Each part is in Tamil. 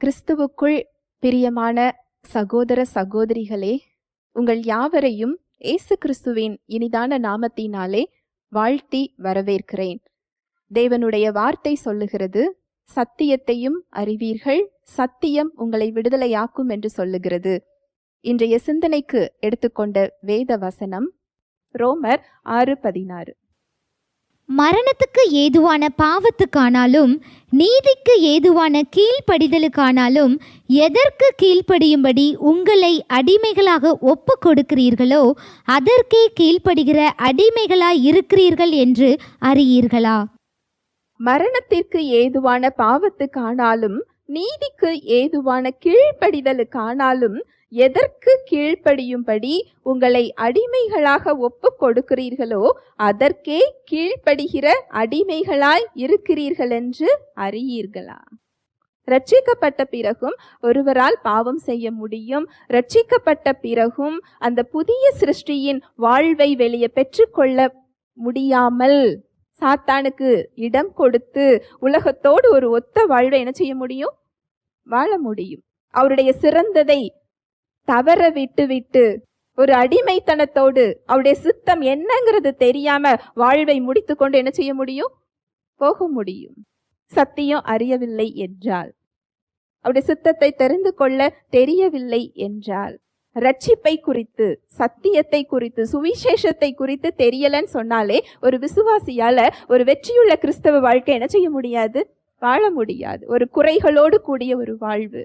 கிறிஸ்துவுக்குள் பிரியமான சகோதர சகோதரிகளே உங்கள் யாவரையும் இயேசு கிறிஸ்துவின் இனிதான நாமத்தினாலே வாழ்த்தி வரவேற்கிறேன். தேவனுடைய வார்த்தை சொல்லுகிறது சத்தியத்தையும் அறிவீர்கள் சத்தியம் உங்களை விடுதலையாக்கும் என்று சொல்லுகிறது. இன்றைய சிந்தனைக்கு எடுத்துக்கொண்ட வேத வசனம் ரோமர் ஆறு பதினாறு. மரணத்துக்கு ஏதுவான பாவத்துக்கானாலும் நீதிக்கு ஏதுவான கீழ்ப்படிதலுக்கானாலும் எதற்கு கீழ்ப்படியும்படி உங்களை அடிமைகளாக ஒப்பு கொடுக்கிறீர்களோ அதற்கே கீழ்ப்படுகிற அடிமைகளாய் இருக்கிறீர்கள் என்று அறியீர்களா? மரணத்திற்கு ஏதுவான பாவத்துக்கானாலும் நீதிக்கு ஏதுவான கீழ்ப்படிதலுக்கானாலும் எதற்கு கீழ்ப்படியும்படி உங்களை அடிமைகளாக ஒப்பு கொடுக்கிறீர்களோ அதற்கே கீழ்ப்படுகிற அடிமைகளாய் இருக்கிறீர்கள் என்று அறியீர்களா? ரட்சிக்கப்பட்ட பிறகும் ஒருவரால் பாவம் செய்ய முடியும். ரட்சிக்கப்பட்ட பிறகும் அந்த புதிய சிருஷ்டியின் வாழ்வை வெளியே பெற்றுக்கொள்ள முடியாமல் சாத்தானுக்கு இடம் கொடுத்து உலகத்தோடு ஒரு ஒத்த வாழ்வை என்ன செய்ய முடியும்? வாழ முடியும். அவருடைய சிறந்ததை தவற விட்டு விட்டு ஒரு அடிமைத்தனத்தோடு அவருடைய சித்தம் என்னங்கிறது தெரியாம வாழ்வை முடித்து கொண்டு என்ன செய்ய முடியும்? போக முடியும். சத்தியம் அறியவில்லை என்றால் அவருடைய சித்தத்தை தெரிந்து கொள்ள தெரியவில்லை என்றால் ரட்சிப்பை குறித்து சத்தியத்தை குறித்து சுவிசேஷத்தை குறித்து தெரியலன்னு சொன்னாலே ஒரு விசுவாசியால ஒரு வெற்றியுள்ள கிறிஸ்தவ வாழ்க்கை என்ன செய்ய முடியாது? வாழ முடியாது. ஒரு குறைகளோடு கூடிய ஒரு வாழ்வு.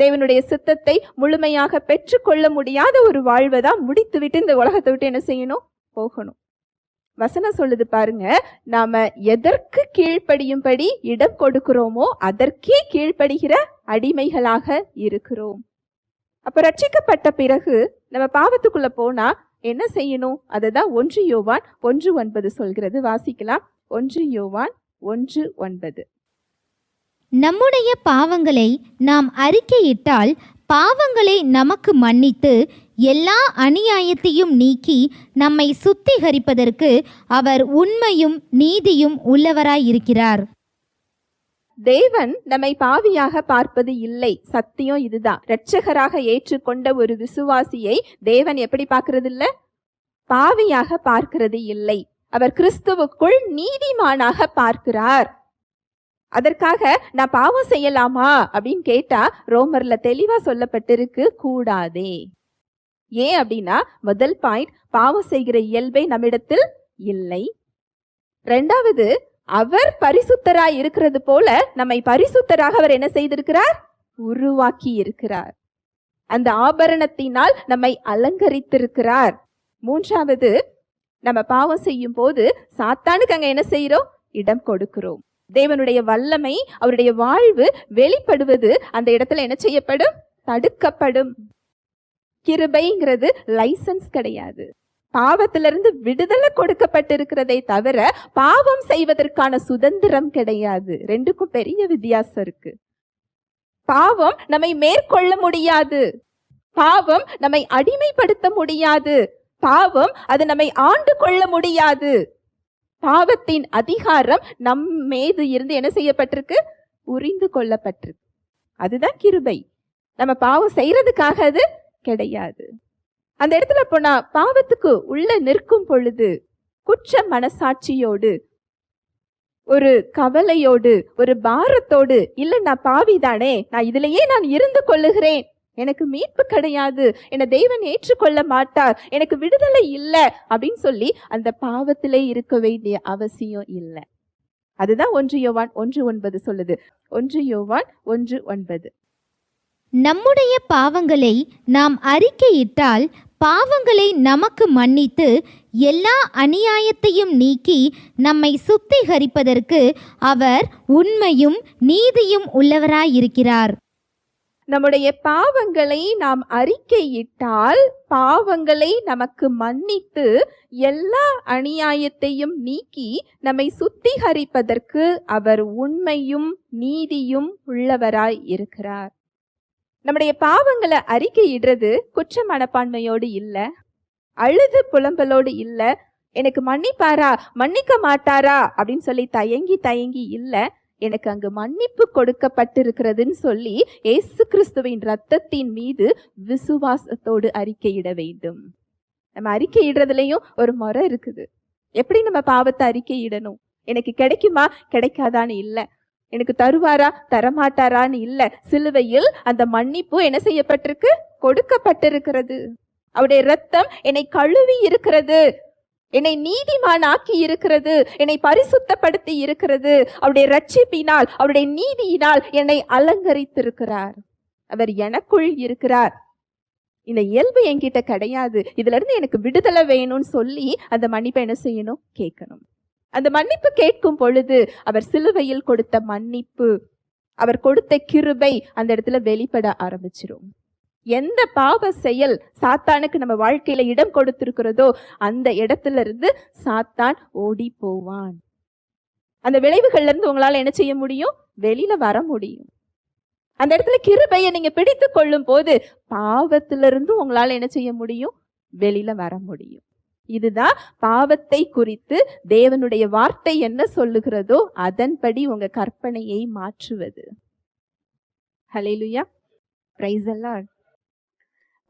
தேவனுடைய சித்தத்தை முழுமையாக பெற்றுக்கொள்ள முடியாத ஒரு வாழ்வை தான் முடித்துவிட்டு இந்த உலகத்தை விட்டு என்ன செய்யணும்? போகணும். வசனம் சொல்லுது பாருங்க நாம எதற்கு கீழ்ப்படியும்படி இடம் கொடுக்கிறோமோ அதற்கே கீழ்ப்படுகிற அடிமைகளாக இருக்கிறோம். அப்ப ரட்சிக்கப்பட்ட பிறகு நம்ம பாவத்துக்குள்ள போனா என்ன செய்யணும்? அதுதான் ஒன்று யோவான் ஒன்று ஒன்பது சொல்கிறது. வாசிக்கலாம். ஒன்று யோவான் ஒன்று ஒன்பது. நம்முடைய பாவங்களை நாம் அறிக்கையிட்டால் பாவங்களை நமக்கு மன்னித்து எல்லா அநியாயத்தையும் நீக்கி நம்மை சுத்திகரிப்பதற்கு அவர் உண்மையும் நீதியும் உள்ளவராயிருக்கிறார். தேவன் நம்மை பாவியாக பார்ப்பது இல்லை. சத்தியம் இதுதான். இரட்சகராக ஏற்றுக்கொண்ட ஒரு விசுவாசியை தேவன் எப்படி பார்க்கறது இல்ல பாவியாக பார்க்கிறது இல்லை. அவர் கிறிஸ்துவுக்குள் நீதிமானாக பார்க்கிறார். அதற்காக நான் பாவம் செய்யலாமா அப்படின்னு கேட்டா ரோமர்ல தெளிவா சொல்லப்பட்டிருக்கு கூடாதே. ஏன் அப்படின்னா முதல் பாயிண்ட் பாவம் செய்கிற இயல்பை நம்மிடத்தில் இல்லை. ரெண்டாவது அவர் பரிசுத்தராய் இருக்கிறது போல நம்மை பரிசுத்தராக அவர் என்ன செய்திருக்கிறார்? உருவாக்கி இருக்கிறார் அந்த ஆபரணத்தினால் நம்மை அலங்கரித்திருக்கிறார். மூன்றாவது நம்ம பாவம் செய்யும் போது சாத்தானுக்கு அங்க என்ன செய்யறோம் இடம் கொடுக்கிறோம். தேவனுடைய வல்லமை அவருடைய வாழ்வு வெளிப்படுவது அந்த இடத்துல என்ன செய்யப்படும்? தடுக்கப்படும். கிருபைங்கிறது லைசன்ஸ் கிடையாது. பாவத்திலிருந்து விடுதலை கொடுக்கப்பட்டிருக்கிறதை தவிர பாவம் செய்வதற்கான சுதந்திரம் கிடையாது. ரெண்டுக்கும் பெரிய வித்தியாசம் இருக்கு. பாவம் நம்மை மேற்கொள்ள முடியாது. பாவம் நம்மை அடிமைப்படுத்த முடியாது. பாவம் அது நம்மை ஆண்டு கொள்ள முடியாது. பாவத்தின் அதிகாரம் நம் மீது இருந்து என்ன செய்யப்பட்டிருக்கு? உரிந்து கொள்ளப்பட்டிருக்கு. அதுதான் கிருபை. நம்ம பாவம் செய்யறதுக்காக அது கிடையாது. அந்த இடத்துல போனா பாவத்துக்கு உள்ள நிற்கும் பொழுது குற்ற மனசாட்சியோடு ஒரு கவலையோடு ஒரு பாரத்தோடு இல்ல நான் பாவிதானே நான் இதுலயே நான் இருந்து கொள்ளுகிறேன் எனக்கு மீட்பு கிடையாது. என்னை தெய்வன் ஏற்றுக்கொள்ள மாட்டார். எனக்கு விடுதலை இல்லை அப்படின்னு சொல்லி அந்த பாவத்திலே இருக்க வேண்டிய அவசியம் இல்லை. அதுதான் ஒன்று யோவான் ஒன்று ஒன்பது சொல்லுது. ஒன்று யோவான் ஒன்று ஒன்பது. நம்முடைய பாவங்களை நாம் அறிக்கையிட்டால் பாவங்களை நமக்கு மன்னித்து எல்லா அநியாயத்தையும் நீக்கி நம்மை சுத்திகரிப்பதற்கு அவர் உண்மையும் நீதியும் உள்ளவராயிருக்கிறார். நம்முடைய பாவங்களை நாம் அறிக்கையிட்டால் பாவங்களை நமக்கு மன்னித்து எல்லா அநியாயத்தையும் நீக்கி நம்மை சுத்திகரிப்பதற்கு அவர் உண்மையும் நீதியும் உள்ளவராய் இருக்கிறார். நம்முடைய பாவங்களை அறிக்கையிடுறது குற்ற மனப்பான்மையோடு இல்லை அழுது புலம்பலோடு இல்லை எனக்கு மன்னிப்பாரா மன்னிக்க மாட்டாரா அப்படின்னு சொல்லி தயங்கி தயங்கி இல்லை எனக்கு அங்கு மன்னிப்பு கொடுக்கப்பட்டிருக்கிறதுன்னு சொல்லி இயேசு கிறிஸ்துவின் ரத்தத்தின் மீது விசுவாசத்தோடு அறிக்கையிட வேண்டும். நம்ம அறிக்கையிடுறதுலையும் ஒரு முறை இருக்குது. எப்படி நம்ம பாவத்தை அறிக்கையிடணும்? எனக்கு கிடைக்குமா? கிடைக்காதான்னு இல்லை. எனக்கு தருவாரா? தரமாட்டாரான்னு இல்லை. சிலுவையில் அந்த மன்னிப்பு என்ன செய்யப்பட்டிருக்கு? கொடுக்கப்பட்டிருக்கிறது. அவருடைய ரத்தம் என்னை கழுவி இருக்கிறது. என்னை நீதிமான் ஆக்கி இருக்கிறது. என்னை பரிசுத்தப்படுத்தி இருக்கிறது. அவருடைய ரட்சிப்பினால் அவருடைய நீதியினால் என்னை அலங்கரித்திருக்கிறார். அவர் எனக்குள் இருக்கிறார். இந்த இயல்பு என்கிட்ட கிடையாது. இதுல இருந்து எனக்கு விடுதலை வேணும்னு சொல்லி அந்த மன்னிப்பை என்ன செய்யணும்? கேட்கணும். அந்த மன்னிப்பு கேட்கும் பொழுது அவர் சிலுவையில் கொடுத்த மன்னிப்பு அவர் கொடுத்த கிருபை அந்த இடத்துல வெளிப்பட ஆரம்பிச்சிடும் எந்த பாவ செயல் சாத்தானுக்கு நம்ம வாழ்க்கையில இடம் கொடுத்திருக்கிறதோ அந்த இடத்துல இருந்து சாத்தான் ஓடி போவான். அந்த விளைவுகள்ல இருந்து உங்களால என்ன செய்ய முடியும்? வெளியில வர முடியும். அந்த இடத்துல கிருபையை நீங்க பிடித்து கொள்ளும் போது பாவத்திலிருந்து உங்களால என்ன செய்ய முடியும்? வெளியில வர முடியும். இதுதான் பாவத்தை குறித்து தேவனுடைய வார்த்தை என்ன சொல்லுகிறதோ அதன்படி உங்க கற்பனையை மாற்றுவது. ஹalleluya பிரைஸ் எல்லாம்